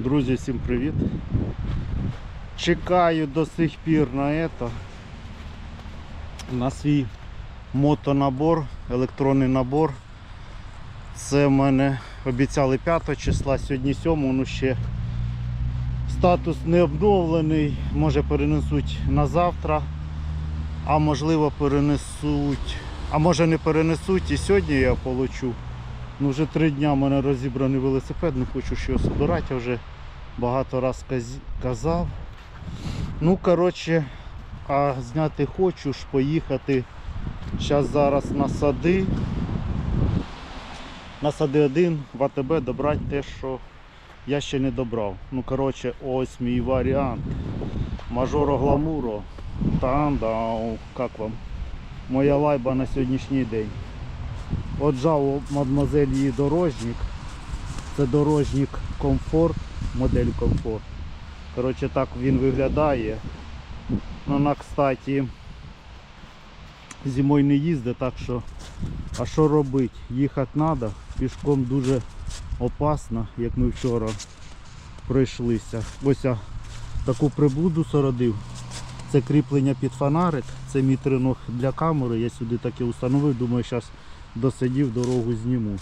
Друзі, всім привіт. Чекаю до сих пір на это. На свій мотонабор, електронний набор. Це в мене обіцяли 5 числа, сьогодні 7, ну ще статус не обновлений, може перенесуть на завтра, а можливо перенесуть, а може не перенесуть і сьогодні я получу. Ну вже три дня в мене розібраний велосипед, не хочу ще його збирати, я вже багато раз казав. Ну, коротше, а зняти хочу ж поїхати. Зараз зараз на сади. На сади один в АТБ добрати те, що я ще не добрав. Ну, коротше, ось мій варіант. Мажоро гламуро. Тандау. Як вам? Моя лайба на сьогоднішній день. Отжав мадмозель її дорожник. Це дорожник комфорт, модель комфорт. Коротше, так він виглядає. Ну, Вона, кстати, зимою не їздить, так що, а що робити? Їхати треба, пішком дуже опасно, як ми вчора пройшлися. Ось я таку приблуду сородив. Це кріплення під фонарик, це мій триног для камери. Я сюди таке установив, думаю, зараз досидів, дорогу зніму.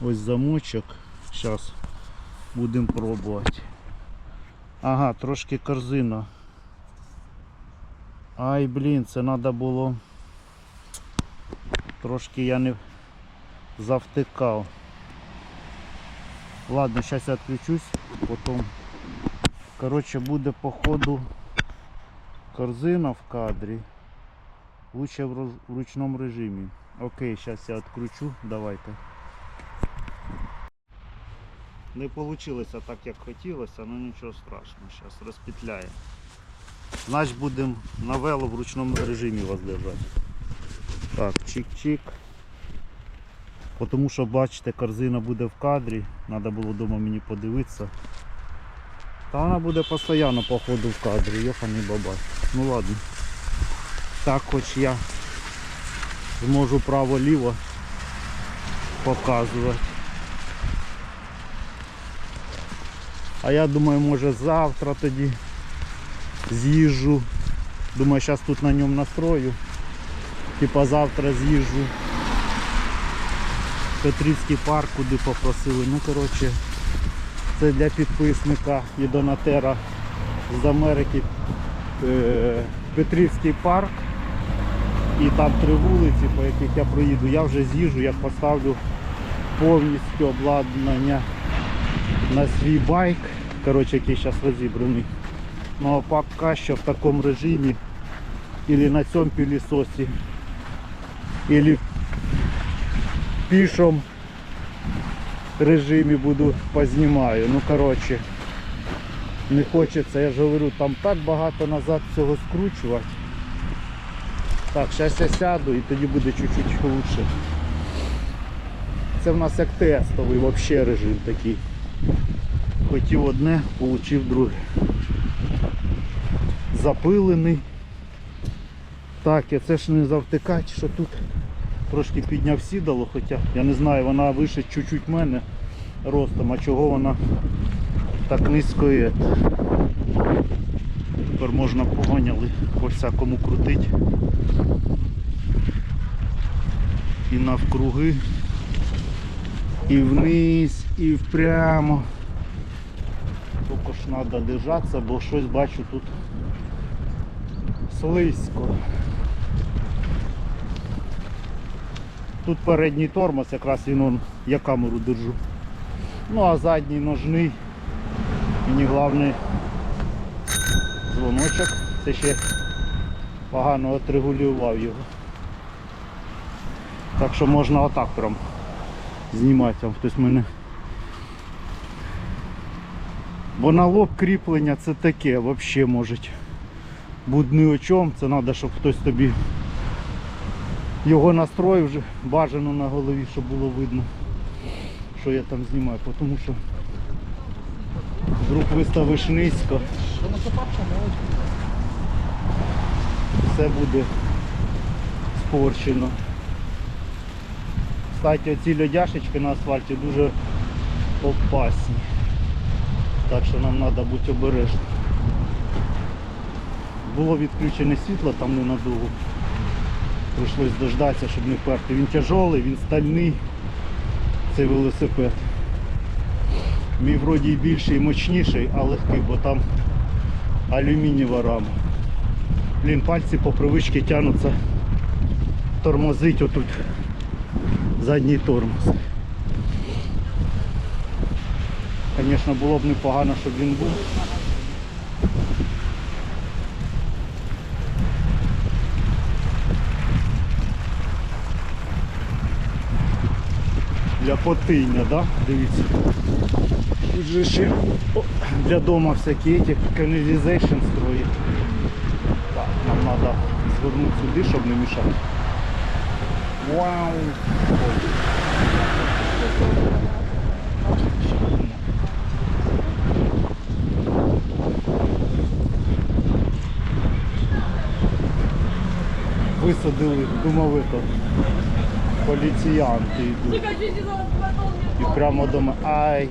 Ось замочок. Зараз будемо пробувати. Ага, трошки корзина. Ай, блін, це треба було. Трошки я не завтикав. Ладно, зараз я відключусь, потім. Коротше, буде походу корзина в кадрі. Лучше в ручному режимі. Окей, зараз я відкручу, давайте. Не вийшло так, як хотілося, але нічого страшного, зараз розпетляє. Значить будемо на вело в ручному режимі вас держати. Так, чик-чик. Тому що бачите, корзина буде в кадрі, треба було вдома мені подивитися. Та вона буде постійно по ходу в кадрі, йоханий бабай. Ну ладно. Так хоч я зможу право-ліво показувати. А я думаю, може завтра тоді з'їжджу. Думаю, зараз тут на ньому настрою. Типа завтра з'їжджу. Петрівський парк, куди попросили. Ну коротше, це для підписника і донатера з Америки. Е, Петрівський парк. І там три вулиці, по яких я проїду. Я вже з'їжджу, я поставлю повністю обладнання на свій байк, коротше, який зараз розібраний. Ну а поки що в такому режимі, або на цьому пилісосі, або в пішому режимі буду познімаю. Ну коротше, не хочеться, я ж говорю, там так багато назад всього скручувати. Так, зараз я сяду і тоді буде чуть-чуть лучше. Це в нас як тестовий взагалі режим такий. Хотів одне, отримав друге. Запилений. Так, і це ж не завтикати, що тут трошки підняв сідало, хоча я не знаю, вона вище чуть-чуть мене ростом, а чого вона так низько є. Тепер можна поганяли по всякому крутить. І навкруги, і вниз, і впрямо. Тільки ж треба держатися, бо щось бачу тут слизько. Тут передній тормоз, якраз він он, я камеру держу. Ну а задній ножний. Мені головне дзвоночок. Це ще погано отрегулював його. Так що можна отак прям знімати, хтось мене. Бо на лоб кріплення це таке взагалі може бути ні о чому. Це треба, щоб хтось тобі його настроїв бажано на голові, щоб було видно, що я там знімаю. Тому що вдруг виставиш низько, все буде спорчено. Кстати, оці льодяшечки на асфальті дуже опасні. Так що нам треба бути обережним. Було відключене світло там ненадовго. Прийшлось дождатися, щоб не вперти. Він тяжелий, він стальний. Цей велосипед. Мій вроді і більший і мощніший, а легкий, бо там алюмінієва рама. Блін, пальці по привичці тягнуться тормозить отут задній тормоз. Звісно, було б непогано, щоб він був. Для потиння, да? Дивіться. Тут же ще для дома всякі эти каналізейшн строїть. Так, нам треба звернути сюди, щоб не мішати. Вау! Висадили, думав это, поліціянти йдуть. І прямо до мене. Ай.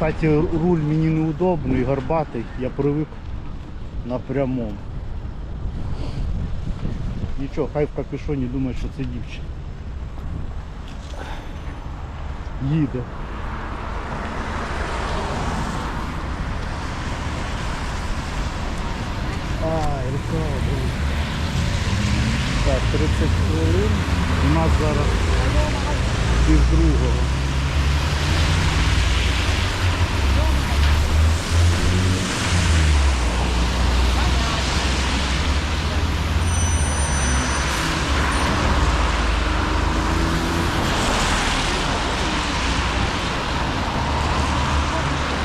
Кстати, руль мені неудобний, горбатий, я привик на прямому. Нічого, хай в капюшоні думає, що це дівчина. Їде. Ай, рука. Так, 30 хвилин. У нас зараз пів другого.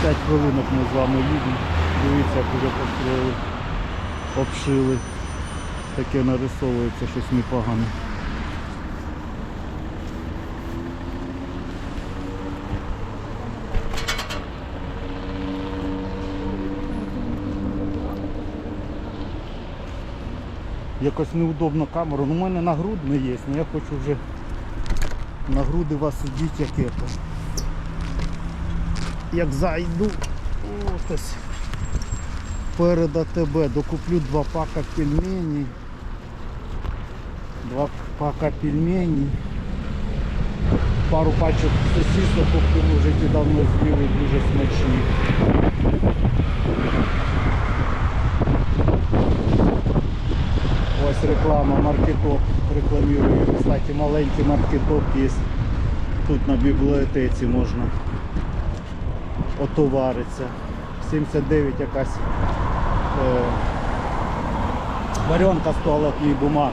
П'ять хвилинок ми з вами їдемо. Дивіться, як вже построїли, обшили. Таке нарисовується щось непогане. Якось неудобно камеру. Ну, у мене нагрудне є, але я хочу вже на груди вас сидіти як это. Як зайду. Ось перед АТБ докуплю два пака пельменей. Два пака пельменей. Пару пачок сосисок куплю, вже ті давно з'їли, дуже смачні. Ось реклама, маркеток рекламірую. Кстати, маленький маркеток є. Тут на бібліотеці можна отовариться. 79 якась е, варенка з туалетної бумаги.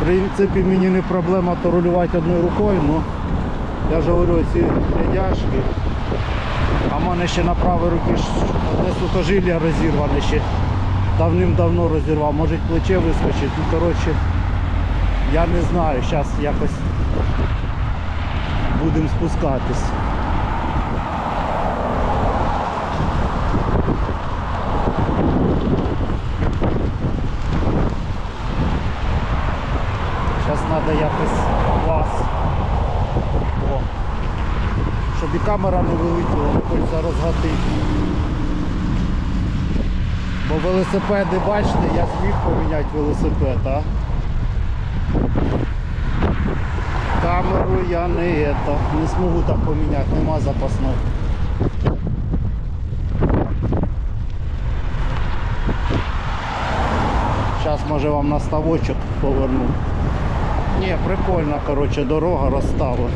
В принципі, мені не проблема то рулювати одною рукою, але я ж говорю, ці рядяшки. А в мене ще на правій руці одне сухожилля розірване ще давним-давно розірвав, може плече вискочить. Ну коротше, я не знаю, зараз якось будемо спускатись. Зараз треба якось вас. Щоб і камера не вилетіла, хочеться розгатити. Бо велосипеди, бачите, я зміг поміняти велосипед, а? Камеру я не это, не зможу так поміняти, нема запасного. Зараз може вам на ставочок поверну. Ні, прикольна, коротше, дорога розстава.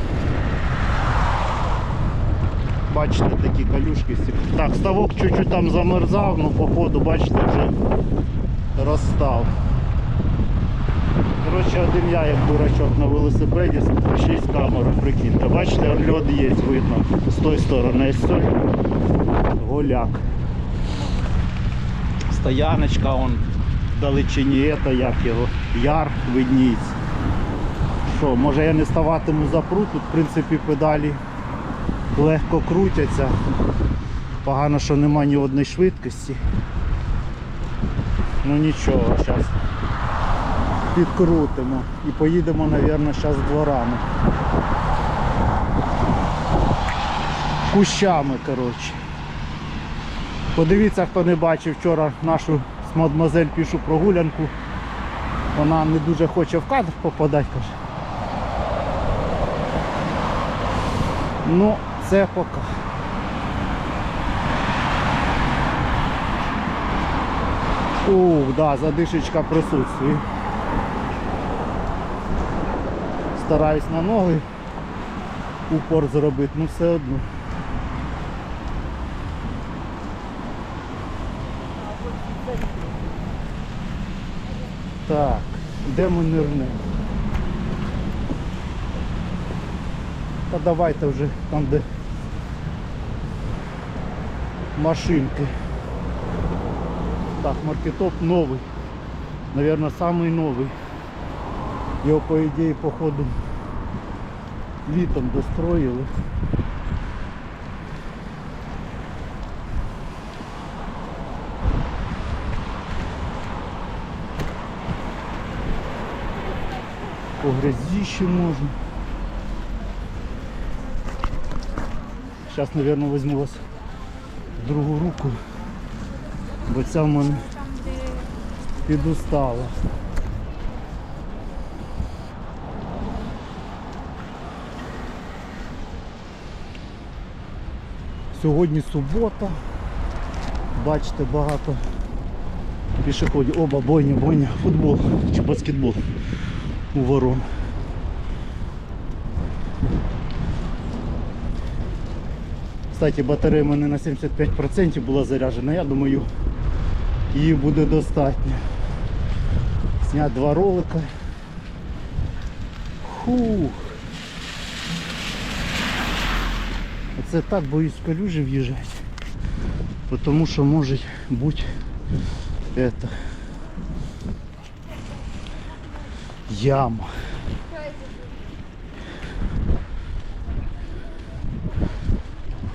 Бачите, такі калюшки. Так, ставок чуть-чуть там замерзав, ну походу, бачите, вже розстав. Коротше, один я як дурачок на велосипеді, ще й з камерою, прикиньте. Бачите, льод є, видно. З тої сторони той голяк. Стояночка, он в далечині, це як його, яр видніється. Що, може я не ставатиму за прут, тут в принципі педалі легко крутяться. Погано, що нема ні одної швидкості. Ну нічого, зараз підкрутимо і поїдемо, мабуть, зараз дворами. Кущами, коротше. Подивіться, хто не бачив вчора нашу мадмазель пішу прогулянку. Вона не дуже хоче в кадр попадати, каже. Ну, це поки. Ух, да, задишечка присутствує. Стараюсь на ноги упор зробити, ну все одно. Так, де ми нирнемо? Та давайте вже там, де машинки. Так, маркетоп новий. Наверное, самый новий. Його по ідеї походу літом достроїли. По грязі можна. Зараз, мабуть, візьму вас в другу руку, бо ця в мене підустала. Сьогодні субота. Бачите, багато пішоходів. Оба бойня, бойня, футбол чи баскетбол у ворон. Кстати, батарея в мене на 75% була заряджена, я думаю, її буде достатньо. Зняти два ролика. Фух. Оце так боюсь в калюжі в'їжджати. Тому що може бути это, яма.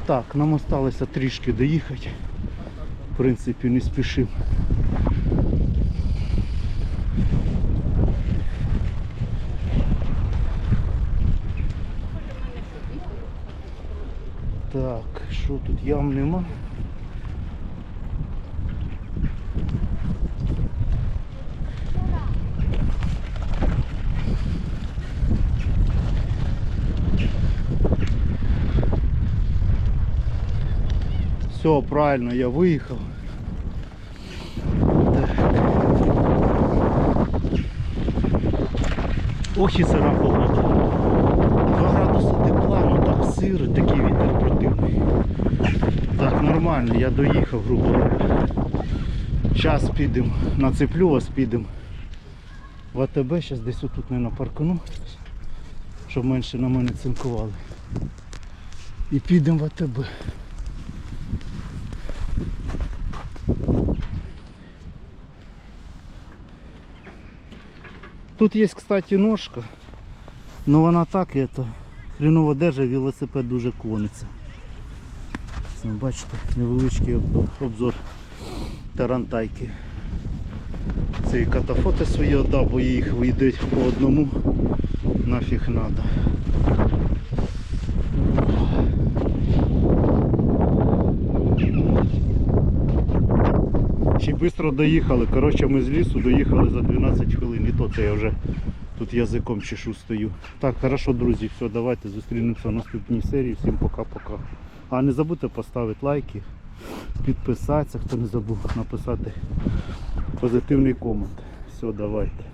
Так, нам осталося трішки доїхати. В принципі, не спішимо. Так, що тут ям нема? Все, правильно, я виїхав. Так. Ох і сира погода. 2 градуси тепла, ну так сиро, такий вітер противний. Так, нормально, я доїхав, грубо говоря. Зараз підемо, нацеплю вас, підемо в АТБ, зараз десь отут не напаркану, щоб менше на мене цинкували. І підемо в АТБ. Тут є, кстати, ножка. Ну вона так, это, хреново держить, велосипед дуже клониться. Це, Бачите, невеличкий обзор тарантайки. Це і катафоти свої віддав, бо їх вийдуть по одному нафіг надо. Ще швидко доїхали. Коротше, ми з лісу доїхали за 12 хвилин. І то це я вже тут язиком чешу стою. Так, хорошо, друзі, все, давайте зустрінемося в наступній серії. Всім пока-пока. А не забудьте поставити лайки, підписатися, хто не забув написати позитивний комент. Все, давайте.